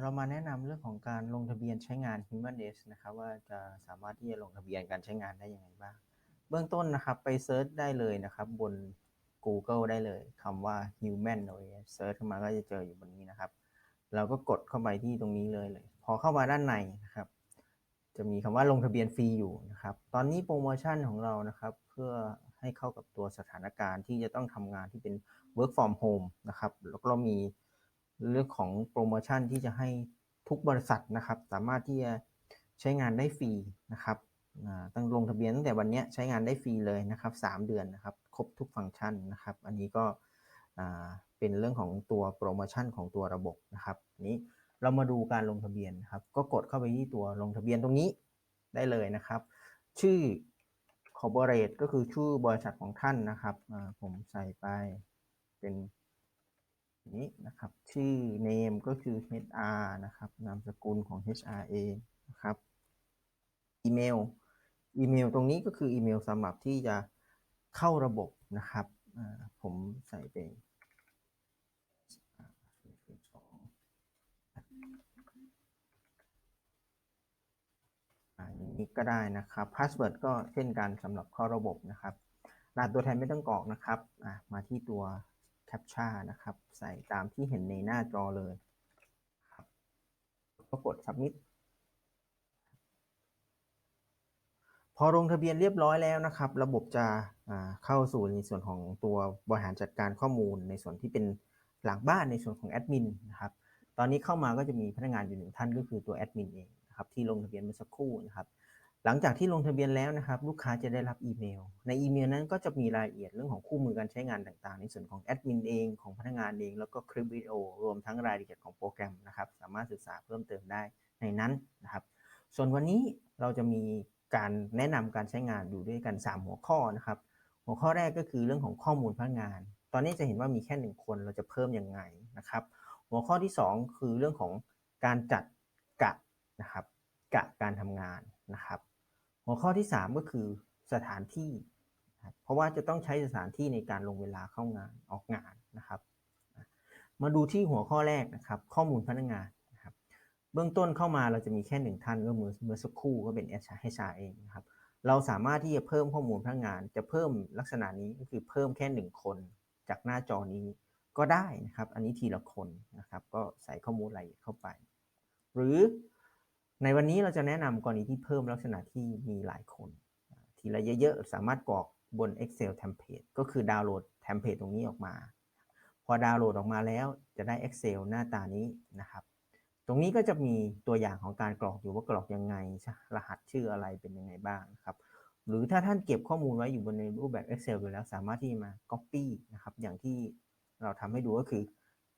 เรามาแนะนำเรื่องของการลงทะเบียนใช้งาน Human d a y นะครับว่าจะสามารถที่จะลงทะเบียนการใช้งานได้ยังไงบ้าง เบื้องต้นนะครับไปเซิร์ชได้เลยนะครับบน Google ได้เลยคำว่า Human o a เซิร์ชเข้ามาก็จะเจออยู่บนนี้นะครับ เราก็กดเข้าไปที่ตรงนี้เลยเลย พอเข้ามาด้านในนะครับ จะมีคำว่าลงทะเบียนฟรีอยู่นะครับ ตอนนี้โปรโมชั่นของเรานะครับ เพื่อให้เข้ากับตัวสถานการณ์ที่จะต้องทำงานที่เป็น work from home นะครับแล้วก็มี เรื่องของโปรโมชั่นที่จะให้ทุกบริษัทนะครับ สามารถที่จะใช้งานได้ฟรีนะครับตั้งลงทะเบียนตั้งแต่วันนี้ใช้งานได้ฟรีเลยนะครับ 3 เดือนนะครับ ครบทุกฟังก์ชันนะครับ อันนี้ก็เป็นเรื่องของตัวโปรโมชั่นของตัวระบบนะครับนี้เรามาดูการลงทะเบียนครับ ก็กดเข้าไปที่ตัวลงทะเบียนตรงนี้ได้เลยนะครับ ชื่อ corporate ก็คือชื่อบริษัทของท่านนะครับผมใส่ไปเป็น นี้นะครับ ชื่อ name ก็คือ HR นะครับ นามสกุลของ HR เองนะครับ อีเมล อีเมลตรงนี้ก็คืออีเมลสำหรับที่จะเข้าระบบนะครับ ผมใส่เป็นอย่างนี้ก็ได้นะครับ พาสเวิร์ดก็เช่นกันสำหรับเข้าระบบนะครับรหัสตัวแทนไม่ต้องกรอกนะครับมาที่ตัว แคปชั่นนะครับ ใส่ตามที่เห็นในหน้าจอเลยครับก็กด submit พอลงทะเบียนเรียบร้อยแล้วนะครับ ระบบจะเข้าสู่ในส่วนของตัวบริหารจัดการข้อมูล ในส่วนที่เป็นหลังบ้านในส่วนของแอดมินนะครับ ตอนนี้เข้ามาก็จะมีพนักงานอยู่หนึ่งท่านก็คือตัวแอดมินเองนะครับที่ลงทะเบียนเมื่อสักครู่นะครับ หลังจากที่ลงทะเบียนแล้วนะครับลูกค้าจะได้รับอีเมล ในอีเมลนั้นก็จะมีรายละเอียดเรื่องของคู่มือการใช้งานต่างๆ ในส่วนของแอดมินเองของพนักงานเอง แล้วก็คลิปวิดีโอรวมทั้งรายละเอียดของโปรแกรมนะครับสามารถศึกษาเพิ่มเติมได้ในนั้นนะครับ ส่วนวันนี้เราจะมีการแนะนำการใช้งานอยู่ด้วยกัน 3 หัวข้อนะครับ หัวข้อแรกก็คือเรื่องของข้อมูลพนักงาน ตอนนี้จะเห็นว่ามีแค่หนึ่งคนเราจะเพิ่มยังไงนะครับ หัวข้อที่ 2 คือเรื่องของการจัดกะนะครับกะการทำงานนะครับ หัวข้อที่ 3 ก็คือสถานที่ เพราะว่าจะต้องใช้สถานที่ในการลงเวลาเข้างานออกงานนะครับ มาดูที่หัวข้อแรกนะครับ ข้อมูลพนักงานนะครับ เบื้องต้นเข้ามาเราจะมีแค่หนึ่งท่านก็เมื่อเมื่อสักครู่ก็เป็น HR เองนะครับ เราสามารถที่จะเพิ่มข้อมูลพนักงาน จะเพิ่มลักษณะนี้ก็คือเพิ่มแค่หนึ่งคนจากหน้าจอนี้ก็ได้นะครับ อันนี้ทีละคนนะครับ ก็ใส่ข้อมูลรายละเอียดเข้าไป หรือ ในวันนี้เราจะแนะนำกรณีที่เพิ่มลักษณะที่มีหลายคน ทีละเยอะๆ สามารถกรอกบน Excel Template ก็คือดาวน์โหลดเทมเพลตตรงนี้ออกมา พอดาวน์โหลดออกมาแล้วจะได้ Excel หน้าตานี้นะครับ ตรงนี้ก็จะมีตัวอย่างของการกรอกอยู่ว่ากรอกยังไง รหัสชื่ออะไรเป็นยังไงบ้างนะครับ หรือถ้าท่านเก็บข้อมูลไว้อยู่บนในรูปแบบ Excel อยู่แล้วสามารถที่มา Copy นะครับ อย่างที่เราทำให้ดูก็คือ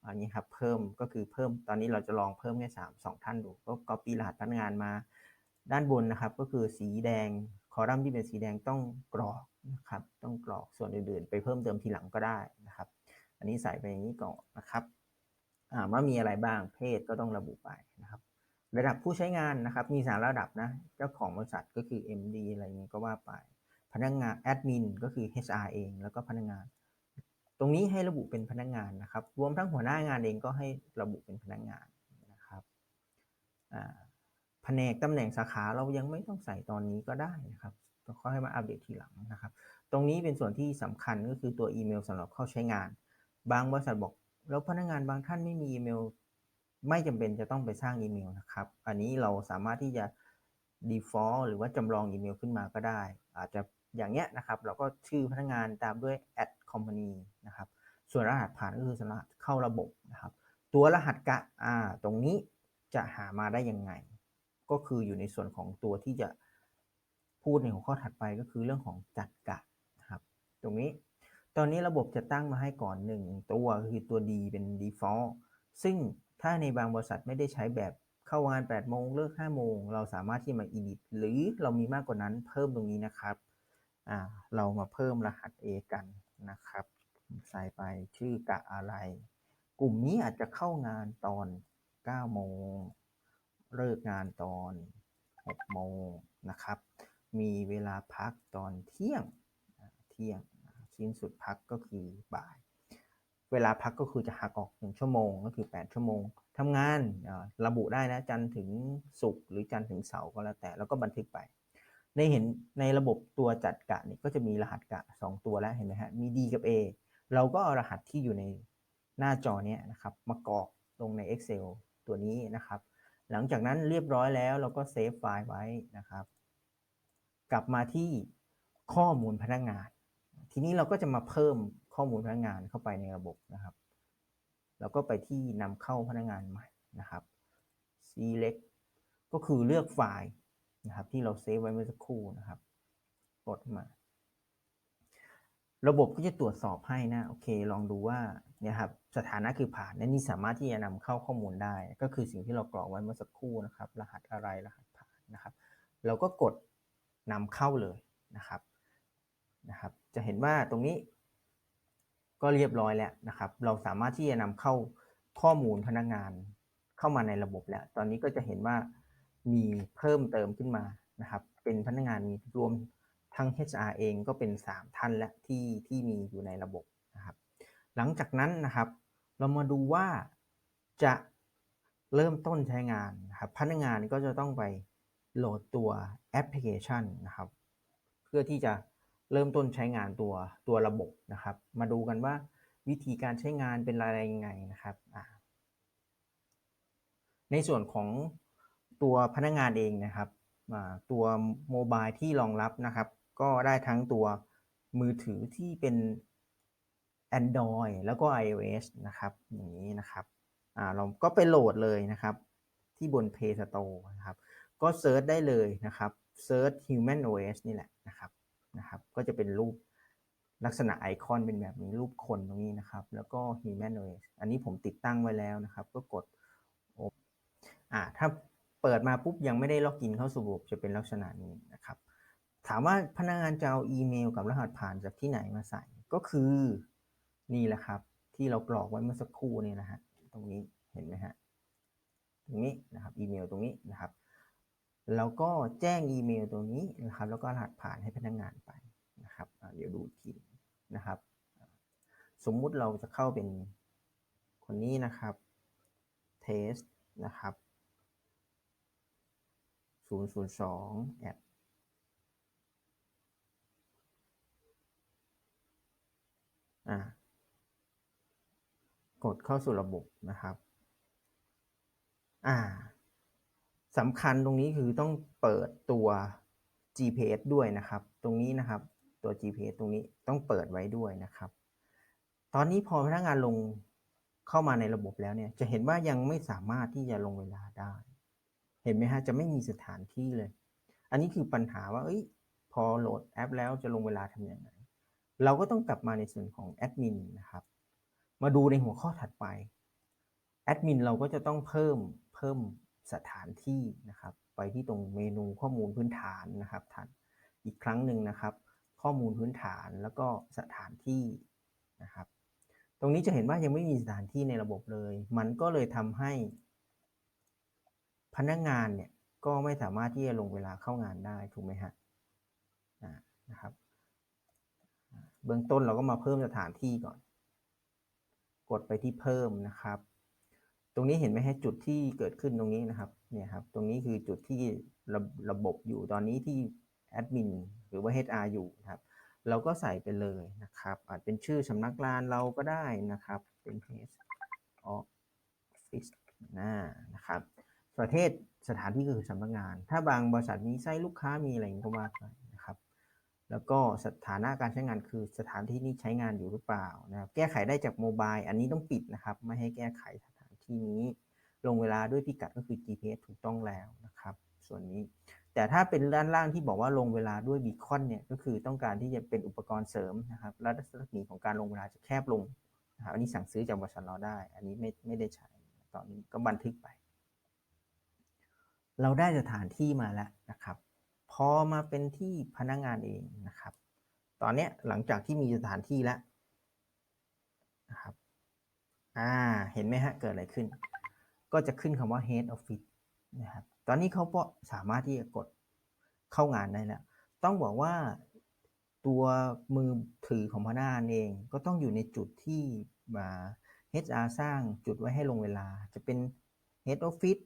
อันนี้ครับเพิ่มก็คือเพิ่มตอนนี้เราจะลองเพิ่มแค่สามสองท่านดูก็ก๊อปปี้รหัสพนักงานมา ด้านบนนะครับ ก็คือสีแดงคอลัมน์ที่เป็นสีแดงต้องกรอกนะครับต้องกรอกส่วนอื่นๆ ไปเพิ่มเติมทีหลังก็ได้นะครับ อันนี้ใส่ไปอย่างนี้ก่อนนะครับว่ามีอะไรบ้างเพศก็ต้องระบุไปนะครับ ระดับผู้ใช้งานนะครับ มีสามระดับนะเจ้าของบริษัทก็คือ MD อะไรเงี้ยก็ว่าไปพนักงานแอดมินก็คือ HR เอง แล้วก็พนักงาน ตรงนี้ให้ระบุเป็นพนักงานนะครับ รวมทั้งหัวหน้างานเองก็ให้ระบุเป็นพนักงานนะครับแผนกตำแหน่งสาขาเรายังไม่ต้องใส่ตอนนี้ก็ได้นะครับก็ค่อยมาอัปเดตทีหลังนะครับ ตรงนี้เป็นส่วนที่สำคัญก็คือตัวอีเมลสำหรับเข้าใช้งาน บางบริษัทบอก แล้วพนักงานบางท่านไม่มีอีเมล ไม่จำเป็นจะต้องไปสร้างอีเมลนะครับ อันนี้เราสามารถที่จะ default หรือว่าจำลองอีเมลขึ้นมาก็ได้ อาจจะอย่างเงี้ยนะครับ เราก็ชื่อพนักงานตามด้วย at company นะครับ ส่วนรหัสผ่านก็คือสำหรับเข้าระบบนะครับ ตัวรหัสกะอ่าตรงนี้จะหามาได้ยังไง ก็คืออยู่ในส่วนของตัวที่จะพูดในหัวข้อถัดไปก็คือเรื่องของจัดกะนะครับ ตรงนี้ตอนนี้ระบบจะตั้งมาให้ก่อนหนึ่งตัวคือตัว D เป็น default ซึ่งถ้าในบางบริษัทไม่ได้ใช้แบบเข้างาน 8 โมงเลิก 5 โมง เราสามารถที่มา edit หรือเรามีมากกว่านั้นเพิ่มตรงนี้นะครับ เรามาเพิ่มรหัส A กัน นะครับ ใส่ไปชื่อกะอะไร กลุ่มนี้อาจจะเข้างานตอน 9 โมง เลิกงานตอน 6 โมงนะครับ มีเวลาพักตอนเที่ยง เที่ยง สิ้นสุดพักก็คือบ่าย เวลาพักก็คือจะหักออก 1 ชั่วโมง ก็คือ 8 ชั่วโมงทำงานระบุได้นะ จันถึงศุกร์หรือจันถึงเสาร์ก็แล้วแต่ แล้วก็บันทึกไป ในเห็นในระบบตัวจัดกะเนี่ยก็จะมีรหัสกะ 2 ตัวแล้วเห็นไหมฮะมี D กับ A เราก็เอารหัสที่อยู่ในหน้าจอเนี้ยนะครับมากรอกลงใน Excel ตัวนี้นะครับ หลังจากนั้นเรียบร้อยแล้วเราก็เซฟไฟล์ไว้นะครับ กลับมาที่ข้อมูลพนักงาน ทีนี้เราก็จะมาเพิ่มข้อมูลพนักงานเข้าไปในระบบนะครับแล้วก็ไปที่นำเข้าพนักงานใหม่นะครับ select ก็คือเลือกไฟล์ นะครับ ที่เราเซฟไว้เมื่อสักครู่นะครับกดมา ระบบก็จะตรวจสอบให้นะ โอเค ลองดูว่าเนี่ยครับสถานะคือผ่านและนี่สามารถที่จะนำเข้าข้อมูลได้ ก็คือสิ่งที่เรากรอกไว้เมื่อสักครู่นะครับ รหัสอะไรรหัสผ่านนะครับ เราก็กดนำเข้าเลยนะครับนะครับ จะเห็นว่าตรงนี้ ก็เรียบร้อยแล้วนะครับ เราสามารถที่จะนำเข้าข้อมูลพนักงานเข้ามาในระบบแล้ว ตอนนี้ก็จะเห็นว่า มีเพิ่มเติมขึ้นมานะครับเป็นพนักงานมีรวมทั้ง HR เองก็เป็น 3 ท่านและที่ที่มีอยู่ในระบบนะครับ หลังจากนั้นนะครับ เรามาดูว่าจะเริ่มต้นใช้งานนะครับพนักงานก็จะต้องไปโหลดตัวแอปพลิเคชันนะครับ เพื่อที่จะเริ่มต้นใช้งานตัวตัวระบบนะครับ มาดูกันว่าวิธีการใช้งานเป็นอะไรยังไงนะครับ ในส่วนของ ตัวพนักงานเองนะครับตัวโมบายที่รองรับนะครับ ก็ได้ทั้งตัวมือถือที่เป็น Android แล้วก็ iOS นะครับอย่างนี้นะครับเราก็ไปโหลดเลยนะครับ ที่บน Play Store นะครับ ก็เซิร์ชได้เลยนะครับเซิร์ช Human OS นี่แหละนะครับนะครับ ก็จะเป็นรูปลักษณะไอคอนเป็นแบบนี้รูปคนตรงนี้นะครับ แล้วก็ Human OS อันนี้ผมติดตั้งไว้แล้วนะครับ ก็กดอ่าถ้า เปิดมาปุ๊บยังไม่ได้ล็อกอินเข้าสู่ระบบจะเป็นลักษณะนี้นะครับ ถามว่าพนักงานจะเอาอีเมลกับรหัสผ่านจากที่ไหนมาใส่ก็คือนี่แหละครับ ที่เรากรอกไว้เมื่อสักครู่นี่นะฮะตรงนี้เห็นไหมฮะตรงนี้นะครับอีเมลตรงนี้นะครับแล้วก็แจ้งอีเมลตรงนี้นะครับ แล้วก็รหัสผ่านให้พนักงานไปนะครับเดี๋ยวดูทีนะครับ สมมุติเราจะเข้าเป็นคนนี้นะครับ test นะครับ 002 at อ่ากดเข้าสู่ระบบนะครับ อ่าสำคัญตรงนี้คือต้องเปิดตัว GPS ด้วยนะครับ ตรงนี้นะครับ ตัว GPS ตรงนี้ต้องเปิดไว้ด้วยนะครับ ตอนนี้พอพนักงานลงเข้ามาในระบบแล้วเนี่ย จะเห็นว่ายังไม่สามารถที่จะลงเวลาได้ เห็นไหมฮะ จะไม่มีสถานที่เลย อันนี้คือปัญหาว่าเอ้ยพอโหลดแอปแล้วจะลงเวลาทำยังไงเราก็ต้องกลับมาในส่วนของแอดมินนะครับ มาดูในหัวข้อถัดไป แอดมินเราก็จะต้องเพิ่มเพิ่มสถานที่นะครับ ไปที่ตรงเมนูข้อมูลพื้นฐานนะครับท่านอีกครั้งหนึ่งนะครับ ข้อมูลพื้นฐานแล้วก็สถานที่นะครับ ตรงนี้จะเห็นว่ายังไม่มีสถานที่ในระบบเลย มันก็เลยทำให้ พนักงานเนี่ยก็ไม่สามารถที่จะลงเวลาเข้างานได้ถูกไหมฮะนะครับเบื้องต้นเราก็มาเพิ่มสถานที่ก่อน กดไปที่เพิ่มนะครับ ตรงนี้เห็นไหมฮะจุดที่เกิดขึ้นตรงนี้นะครับเนี่ยครับตรงนี้คือจุดที่ระระบบอยู่ตอนนี้ที่แอดมินหรือว่า HR อยู่ครับเราก็ใส่ไปเลยนะครับ อาจเป็นชื่อสำนักงานเราก็ได้นะครับ เป็น Head Office นะนะครับ ประเทศสถานที่ก็คือสำนักงาน ถ้าบางบริษัทมีไส้ลูกค้ามีอะไรก็ว่าไปนะครับ แล้วก็สถานะการใช้งานคือสถานที่นี้ใช้งานอยู่หรือเปล่านะครับแก้ไขได้จากโมบายอันนี้ต้องปิดนะครับ ไม่ให้แก้ไขสถานที่นี้ ลงเวลาด้วยพิกัดก็คือ GPS ถูกต้องแล้วนะครับ ส่วนนี้แต่ถ้าเป็นด้านล่างที่บอกว่าลงเวลาด้วยบีคอนเนี่ยก็คือต้องการที่จะเป็นอุปกรณ์เสริมนะครับและรัศมีของการลงเวลาจะแคบลงนะครับอันนี้สั่งซื้อจากบริษัทเราได้ อันนี้ไม่ไม่ได้ใช้ตอนนี้ก็บันทึกไป เราได้สถานที่มาแล้วนะครับ พอมาเป็นที่พนักงงานเองนะครับ ตอนนี้หลังจากที่มีสถานที่แล้วนะครับอ่าเห็นไหมฮะเกิดอะไรขึ้น ก็จะขึ้นคำว่า head office นะครับตอนนี้เขาก็สามารถที่จะกดเข้างานได้แล้ว ต้องบอกว่าตัวมือถือของพนักงานเองก็ต้องอยู่ในจุดที่มา HR สร้างจุดไว้ให้ลงเวลา จะเป็น Head Office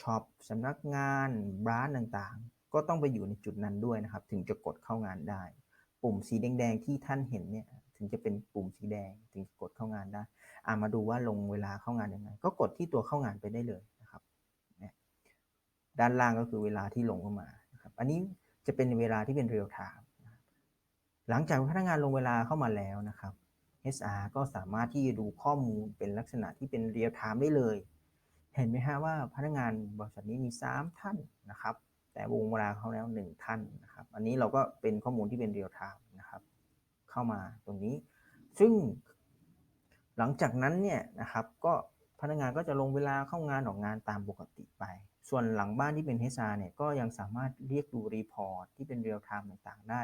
ช็อปสำนักงานร้านต่างๆ ก็ต้องไปอยู่ในจุดนั้นด้วยนะครับ ถึงจะกดเข้างานได้ ปุ่มสีแดงๆที่ท่านเห็นเนี่ยถึงจะเป็นปุ่มสีแดงถึงกดเข้างานได้อ่ามาดูว่าลงเวลาเข้างานยังไง ก็กดที่ตัวเข้างานไปได้เลยนะครับเนี่ยด้านล่างก็คือเวลาที่ลงเข้ามานะครับอันนี้จะเป็นเวลาที่เป็นเรียลไทม์หลังจากพนักงานลงเวลาเข้ามาแล้วนะครับ HR ก็สามารถที่จะดูข้อมูลเป็นลักษณะที่เป็นเรียลไทม์ได้เลย เห็นไหมฮะว่าพนักงานบริษัทนี้มี 3 ท่านนะครับ แต่วงเวลาเขาแล้ว 1 ท่านนะครับ อันนี้เราก็เป็นข้อมูลที่เป็นเรียลไทม์นะครับ เข้ามาตรงนี้ ซึ่งหลังจากนั้นเนี่ยนะครับ ก็พนักงานก็จะลงเวลาเข้างานออกงานตามปกติไป ส่วนหลังบ้านที่เป็น HR เนี่ยก็ยังสามารถเรียกดูรีพอร์ตที่เป็นเรียลไทม์ต่างๆ ได้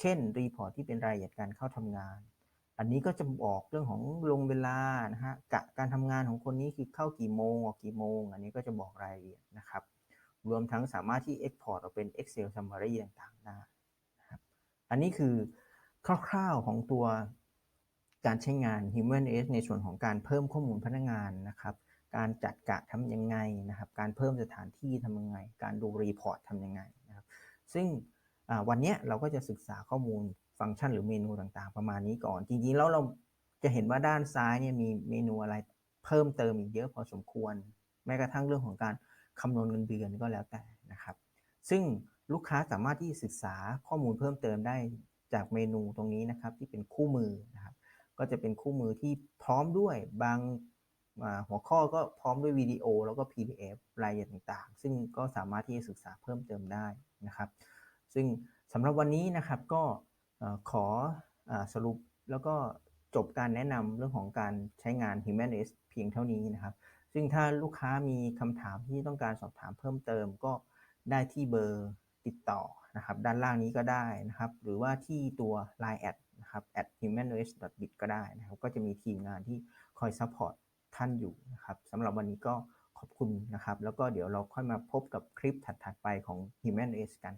เช่นรีพอร์ตที่เป็นรายละเอียดการเข้าทำงาน อันนี้ก็จะบอกเรื่องของลงเวลานะฮะกะการทำงานของคนนี้คือเข้ากี่โมงออกกี่โมง อันนี้ก็จะบอกรายละเอียดนะครับ รวมทั้งสามารถที่ Export ออกเป็น Excel Summary ต่างๆได้นะครับอันนี้คือคร่าวๆของตัวการใช้งาน Human Edge ในส่วนของการเพิ่มข้อมูลพนักงานนะครับ การจัดกะทำยังไงนะครับ การเพิ่มสถานที่ทำยังไง การดูรีพอร์ตทำยังไงนะครับ ซึ่งวันนี้เราก็จะศึกษาข้อมูล ฟังก์ชันหรือเมนูต่างๆ ประมาณนี้ก่อน จริงๆ แล้วเราจะเห็นว่าด้านซ้ายเนี่ยมีเมนูอะไรเพิ่มเติมอีกเยอะพอสมควร แม้กระทั่งเรื่องของการคำนวณเงินเดือนก็แล้วแต่นะครับ ซึ่งลูกค้าสามารถที่ศึกษาข้อมูลเพิ่มเติมได้จากเมนูตรงนี้นะครับ ที่เป็นคู่มือนะครับ ก็จะเป็นคู่มือที่พร้อมด้วยบางหัวข้อก็พร้อมด้วยวิดีโอ แล้วก็ PDF รายละเอียดต่างๆ ซึ่งก็สามารถที่จะศึกษาเพิ่มเติมได้นะครับ ซึ่งสำหรับวันนี้นะครับก็ ขอสรุปแล้วก็จบการแนะนำเรื่องของการใช้งาน Human Edge เพียงเท่านี้นะครับ ซึ่งถ้าลูกค้ามีคำถามที่ต้องการสอบถามเพิ่มเติมก็ได้ที่เบอร์ติดต่อนะครับ ด้านล่างนี้ก็ได้นะครับ หรือว่าที่ตัว Line แอดนะครับ at humanedge.bit ก็ได้นะครับ ก็จะมีทีมงานที่คอยซัพพอร์ตท่านอยู่นะครับสำหรับวันนี้ก็ขอบคุณนะครับ แล้วก็เดี๋ยวเราค่อยมาพบกับคลิปถัดๆไปของ Human Edge กัน